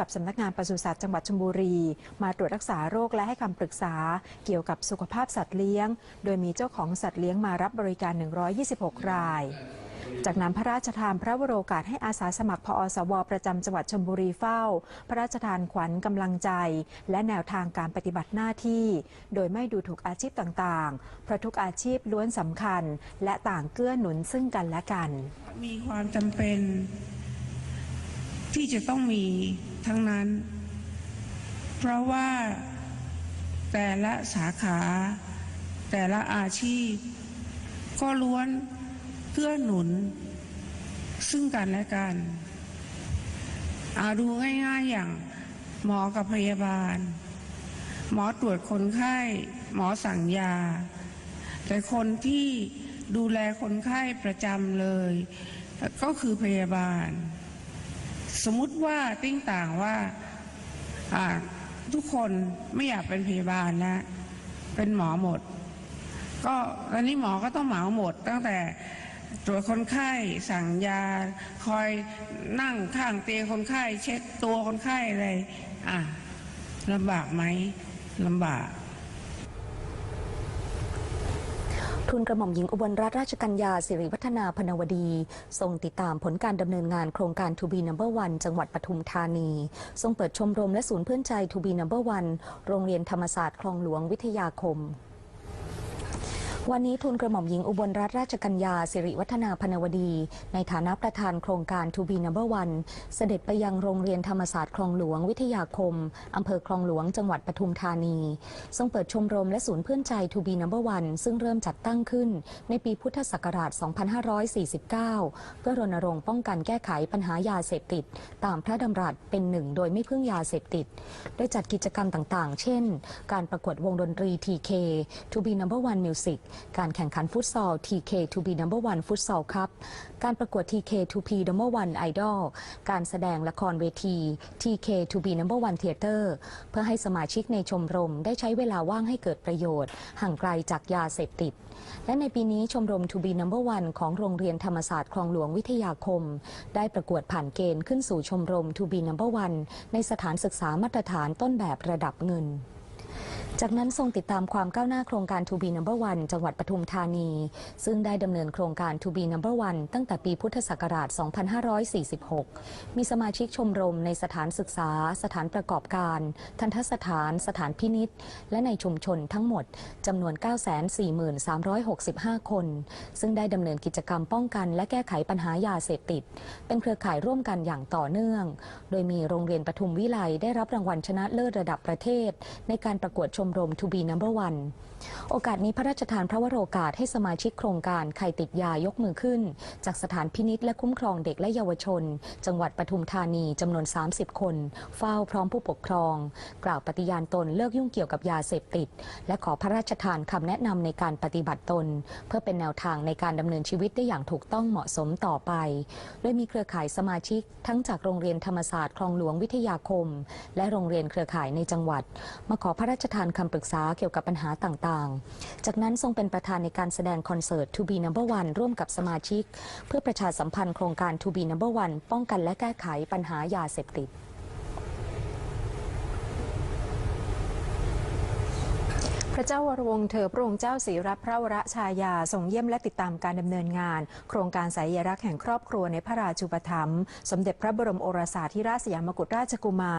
กับสำนักงานปศุสัตว์จังหวัดชลบุรี มาตรวจรักษาโรคและให้คำปรึกษา เกี่ยวกับสุขภาพสัตว์เลี้ยง โดยมีเจ้าของสัตว์เลี้ยงมารับบริการ 126 ราย จากนั้นพระราชทานพระวโรกาสให้อาสาสมัครพอสว ประจำจังหวัดชลบุรีเฝ้า พระราชทานขวัญกำลังใจ และแนวทางการปฏิบัติหน้าที่ โดยไม่ดูถูกอาชีพต่างๆ เพราะทุกอาชีพล้วนสำคัญ และต่างเกื้อหนุนซึ่งกันและกัน มีความจำเป็น ที่จะต้องมีทั้งนั้น เพราะว่าแต่ละสาขา แต่ละอาชีพ ก็ล้วนเกื้อหนุน ซึ่งกันและกันเอาดูง่ายๆอย่างหมอกับพยาบาล หมอตรวจคนไข้ หมอสั่งยา แต่คนที่ดูแลคนไข้ประจำเลย ก็คือพยาบาล สมมุติว่าติ้งต่างว่าอ่าทุกคนไม่อยากเป็นพยาบาลแล้วเป็นหมอหมด ก็ตอนนี้หมอก็ต้องเหมาหมด ตั้งแต่ตรวจคนไข้สั่งยา คอยนั่งข้างเตียงคนไข้ เช็ดตัวคนไข้อะไรอะลำบากไหมลำบาก ทุนกระหม่อมหญิงอุบลรัตนราชกัญญาสิริวัฒนาพนวดีทรงติดตามผลการดำเนินงานโครงการทูบีนัมเบอร์วันจังหวัดปทุมธานี ทรงเปิดชมรมและศูนย์เพื่อนใจทูบีนัมเบอร์วันโรงเรียนธรรมศาสตร์คลองหลวงวิทยาคม วันนี้ทุนกระหม่อมหญิงอุบลรัตนราชกัญญาสิริวัฒนาพนวดี ในฐานะประธานโครงการ To be number one เสด็จไปยังโรงเรียนธรรมศาสตร์คลองหลวงวิทยาคม อำเภอคลองหลวงจังหวัดปทุมธานีทรงเปิดชมรมและศูนย์เพื่อนใจ To be number one ซึ่งเริ่มจัดตั้งขึ้นในปีพุทธศักราช 2549 เพื่อรณรงค์ป้องกันแก้ไขปัญหายาเสพติด ตามพระดำรัสเป็นหนึ่งโดยไม่พึ่งยาเสพติด โดยจัดกิจกรรมต่างๆ เช่น การประกวดวงดนตรี TK To be number one music กการแข่งขันฟุตซอล TK To be number one ฟุตซอลคัพการประกวด TK To be number one idol การแสดงละครเวที TK To be number one theater เพื่อให้สมาชิกในชมรมได้ใช้เวลาว่างให้เกิดประโยชน์ ห่างไกลจากยาเสพติด และในปีนี้ชมรม To be number one ของโรงเรียนธรรมศาสตร์คลองหลวงวิทยาคม ได้ประกวดผ่านเกณฑ์ขึ้นสู่ชมรม To be number one ในสถานศึกษามาตรฐานต้นแบบระดับเงิน จากนั้นทรงติดตามความก้าวหน้าโครงการ To be number one จังหวัดปทุมธานี ซึ่งได้ดำเนินโครงการ To be number one ตั้งแต่ปีพุทธศักราช 2546 มีสมาชิกชมรมในสถานศึกษา สถานประกอบการ ทันทสถาน สถานพินิษและในชุมชนทั้งหมดจำนวน 943,65 คน ซึ่งได้ดำเนินกิจกรรมป้องกัน และแก้ไขปัญหายาเสพติด เป็นเครือข่ายร่วมกันอย่างต่อเนื่อง โดยมีโรงเรียนปทุมวิไลได้รับรางวัลชนะเลิศระดับประเทศ ในการประกวดชมรม To be number one โอกาสนี้พระราชทานพระวโรกาสให้สมาชิกโครงการใครติดยายกมือขึ้น จากสถานพินิษและคุ้มครองเด็กและเยาวชน จังหวัดปทุมธานีจำนวน 30 คน เฝ้าพร้อมผู้ปกครอง กล่าวปฏิญาณตนเลิกยุ่งเกี่ยวกับยาเสพติด และขอพระราชทานคำแนะนำในการปฏิบัติตน เพื่อเป็นแนวทางในการดำเนินชีวิตได้อย่างถูกต้องเหมาะสมต่อไป โดยมีเครือข่ายสมาชิก ทั้งจากโรงเรียนธรรมศาสตร์คลองหลวงวิทยาคม และโรงเรียนเครือข่ายในจังหวัด มาขอพระราชทานคำปรึกษาเกี่ยวกับปัญหาต่างๆ จากนั้นทรงเป็นประธานในการแสดงคอนเสิร์ต To be number one ร่วมกับสมาชิก เพื่อประชาสัมพันธ์โครงการ To be number one ป้องกันและแก้ไขปัญหายาเสพติดพระเจ้าวรวงเธอพระองค์เจ้าศรีรับพระวรชายาทรงเยี่ยมและติดตามการดำเนินงาน โครงการสายรักแห่งครอบครัวในพระราชูปถัมภ์สมเด็จพระบรมโอรสาธิราชสยามกุฎราชกุมาร